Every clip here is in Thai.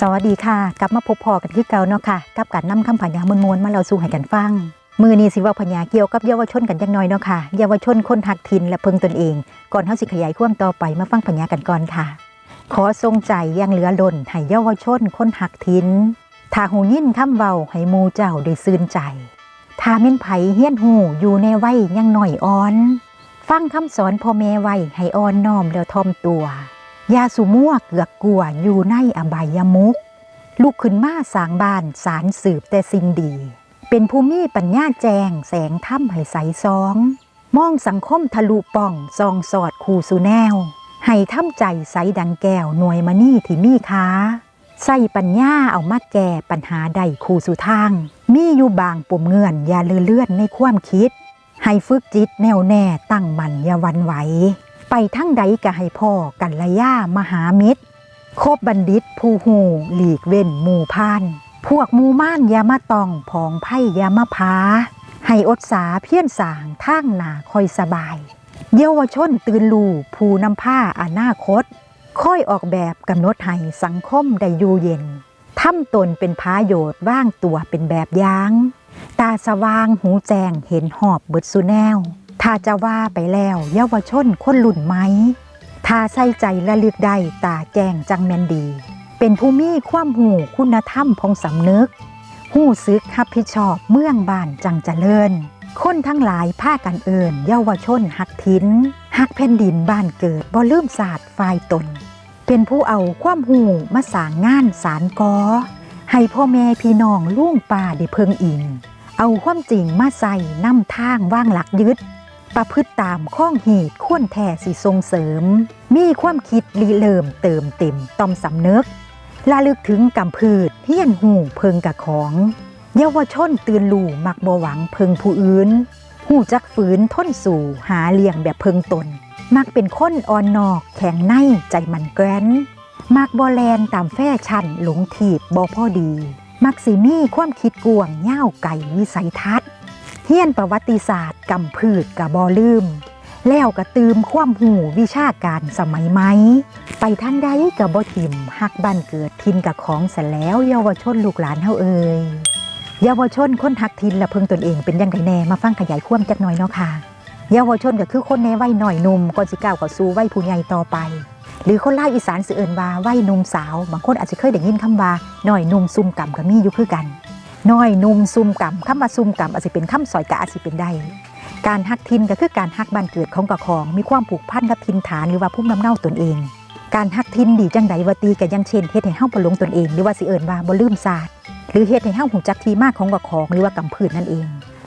สวัสดีค่ะ กลับมาพบพอกันคือเก่าเนาะค่ะกับการนำคำพญามวลๆมาเราสู่ให้กันฟัง มือนี้สิว่าพญาเกี่ยวกับเยาวชนกันจังน้อยเนาะค่ะเยาวชนคนหักถิ่นและเพิงตนเอง ก่อนเฮาสิขยายความต่อไปมาฟังพญากันก่อนค่ะ ขอทรงใจยังเหลือล้นให้เยาวชนคนหักถิ่นถ้าหูยินคำเว้าให้หมู่เจ้าได้ซื่นใจถ้าแม่นไผเฮียนหูอยู่ในวัยยังหน่อยอ่อน ฟังคำสอนพ่อแม่ไว้ให้อ่อนน้อมแล้วทอมตัว ยาสุมั่วเกือกกลัวอยู่ในอบายมุกลุกขึ้นมาสางบ้านสารสืบแต่สิ่งดี เป็นผู้มีปัญญาแจงแสงถ้ำให้ใสซอง มองสังคมทะลุป่องซองสอดคูสุแนว ให้ถ้ำใจใสดังแก้วหน่วยมณีที่มีค้าใส่ปัญญาเอามาแก้ปัญหาใดคูสุทาง มีอยู่บางปุ่มเงื่อนอย่าเลือเลื่อนในความคิด ให้ฝึกจิตแน่วแน่ตั้งมั่นอย่าวันไหว ไปทั้งใดก็ให้พ่อกันละย่ามหามิตรคบบัณฑิตผู้หูหลีกเว้นหมู่พานพวกมูม่านยามาตองผองไพ่ยามาพาให้อดสาเพี้ยนสางทางหนาคอยสบาย เยาวชนตื่นลูผู้นำผ้าอนาคต ค่อยออกแบบกำหนดให้สังคมได้อยู่เย็นทำตนเป็นพาโยชน์ว่างตัวเป็นแบบยาง ตาสว่างหูแจงเห็นหอบเบิดสุแนว ถ้าจะว่าไปแล้วเยาวชนคนหลุ่นไหมถ้าใส่ใจและลึกได้ตาแจงจังแมนดี เป็นผู้มีความหูคุณธรรมพองสำนึก หู้ซึกรับผิดชอบเมืองบ้านจังเจริญ คนทั้งหลายผ้ากันเอิญเยาวชนหักทิ้นหักแผ่นดินบ้านเกิดบ่ลืมศาสตร์ฝ่ายตน เป็นผู้เอาความหูมาสางงานสารกอ ให้พ่อแม่พี่น้องลุงป่าได้เพิงอิงเอาความจริงมาใส่นำทางว่างหลักยึด ประพฤติตามข้องเหตุควรแท่สิส่งเสริม มีความคิดรีเริ่มเติมเต็มต้อมสำนึกละลึกถึงกำพืชเฮียนหูเพิงกับของ เยาวชนตื่นลู่มักบ่หวังเพิงผู้อื่น หูจักฝืนทนสู่หาเลี้ยงแบบเพิงตน มักเป็นคนอ่อนนอกแข็งในใจมันแกรนมักบอแลนตามแฟชั่นหลงถีบบอพ่อดี มักสีมีความคิดกวงเง่าไก่วิสัยทัศน์ ฮียนประวัติศาสตร์กำพืชกับบอลืม แล้วกะตืมความหูวิชาการสมัยไหม ไปทางใดกับบอทิมหักบ้านเกิดทินกับของเสร็จแล้วเยาวชนลูกหลานเฮาเอ่ยเยาวชนคนหักทินละเพิงตนเองเป็นยังไงแน่มาฟังขยายความจักหน่อยเนาะค่ะเยาวชนก็คือคนในวัยหน่อยหนุ่มก่อนสิก้าวเข้าสู่วัยผู้ใหญ่ต่อไป หรือคนล่าอีสานสื่อเอินว่าวัยหนุ่มสาว บางคนอาจจะเคยได้ยินคำว่าหน่อยหนุ่มซุ่มกำก็มีอยู่คือกัน น้อยนุ่มซุ่มกำคำว่าซุ่มกำอาจจะเป็นคำสอยกะอาจจะเป็นได้การฮักทินก็คือการฮักบ้านเกิดของกะของ มีความผูกพันกับทินฐานหรือว่าพุ่มน้ำเน่าตนเอง การฮักทินดีจังใดวาตีก็อยังเช่นเฮ็ดให้เฮาบ่หลงตนเอง หรือว่าสิเอิ้นว่าบ่ลืมศาสตร์หรือเฮ็ดให้เฮาหูจักที่มากของกะของหรือว่ากำพืชนั่นเอง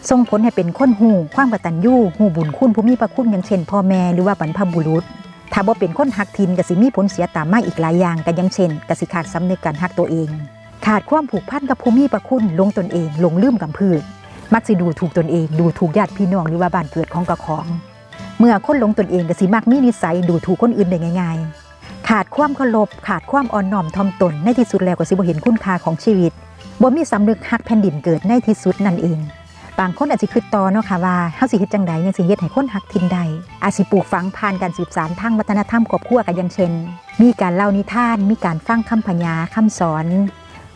ส่งผลให้เป็นคนหูความกตัญญูหูบุญคุณผู้มีพระคุณอย่างเช่น พ่อแม่หรือว่าบรรพบุรุษถ้าบ่เป็นคนฮักทินก็สิมีผลเสียตามมาอีกหลายอย่างก็อย่างเช่นก็สิขาดสำนึกการฮักตัวเอง ขาดความผูกพันกับผู้มีพระคุณลงตนเองหลงลืมกำพืชมักสิดูถูกตนเองดูถูกญาติพี่น้องหรือว่าบ้านเกิดของกระของ เมื่อคนลงตนเองก็สิมักมีนิสัยดูถูกคนอื่นได้ง่าย ๆ ขาดความเคารพขาดความอ่อนน้อมถ่อมตนในที่สุดแล้วก็สิบ่เห็นคุณค่าของชีวิตบ่มีสำนึกฮักแผ่นดินเกิดในที่สุดนั่นเองบางคนอาจจะคิดต่อเนาะค่ะว่าเฮาสิเฮ็ดจังใดยังสิเฮ็ดให้คนฮักทินใดอาจสิปลูกฝังผ่านการสืบสานทางวัฒนธรรมครอบครัวกันอย่างเช่น มีการเล่านิทาน มีการฟังคำพญาคำสอน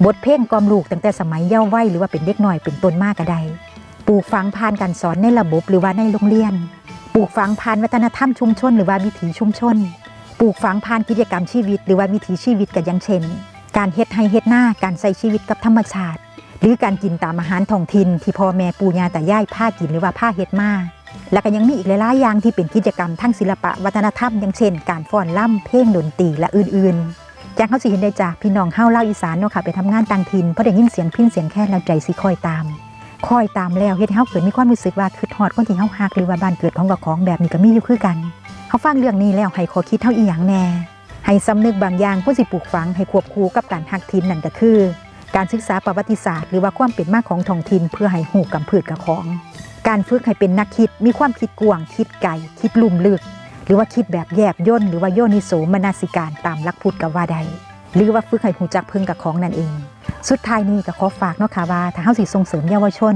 บทเพลงกล่อมลูกตั้งแต่สมัยเยาว์วัยหรือว่าเป็นเด็กหน้อยเป็นต้นมากก็ได้ปลูกฝังผ่านการสอนในระบบหรือว่าในโรงเรียน ปลูกฝังผ่านวัฒนธรรมชุมชน หรือว่าวิถีชุมชน ปลูกฝังผ่านกิจกรรมชีวิต หรือว่าวิถีชีวิตกันอย่างเช่น การเฮ็ดให้เฮ็ดหน้าการใช้ชีวิตกับธรรมชาติ หรือการกินตามอาหารท้องถิ่นที่พ่อแม่ปู่ย่าตายายผ้ากินหรือว่าผ้าเฮ็ดมาและก็ยังมีอีกหลายๆอย่างที่เป็นกิจกรรมทั้งศิลปะวัฒนธรรมอย่างเช่น การฟ้อนล่ำเพลงดนตรีและอื่นๆ จากเขาสิเห็นได้จากพี่น้องเฮาเล่าอีสานเนาะค่ะไปทำงานต่างถิ่นเพราะได้ยินเสียงพิ้นเสียงแค่แล้วใจสิคอยตามคอยตามแล้วเฮ็ดให้เฮาเกิดมีความรู้สึกว่าคือทอดคนที่เฮาฮักหรือว่าบ้านเกิดของกับของแบบนี้ก็มีอยู่คือกันเฮาฟังเรื่องนี้แล้วให้ขอคิดเฮาอีหยังแน่ให้สำนึกบางอย่างผู้สิปลูกฝังให้ควบคู่กับการฮักทินนั่นก็คือ การศึกษาประวัติศาสตร์ หรือว่าความเป็นมาของท้องถิ่นเพื่อให้หูกำพืชกับของ การฝึกให้เป็นนักคิดมีความคิดกว้างคิดไกลคิดลุ่มลึก รือว่าคิดแบบแยบย่นหรือว่าโยนิโสมนสิการตามลักพุทธกับว่าใด หรือว่าฝึกให้หูจักเพิ่งกับของนั่นเอง สุดท้ายนี้ก็ขอฝากเนาะค่ะว่าถ้าเฮาสิส่งเสริมเยาวชน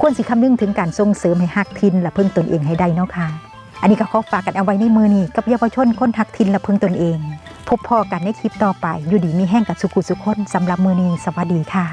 ควรสิคำนึงถึงการส่งเสริมให้ฮักทินและเพิ่งตนเองให้ได้เนาะค่ะอันนี้ก็ขอฝากกันเอาไว้ในมือนี้กับเยาวชนคนฮักทินและเพิ่งตนเอง พบพอกันในคลิปต่อไป อยู่ดีมีแห้งกับสุขุสุขคนสำหรับมือนี้สวัสดีค่ะ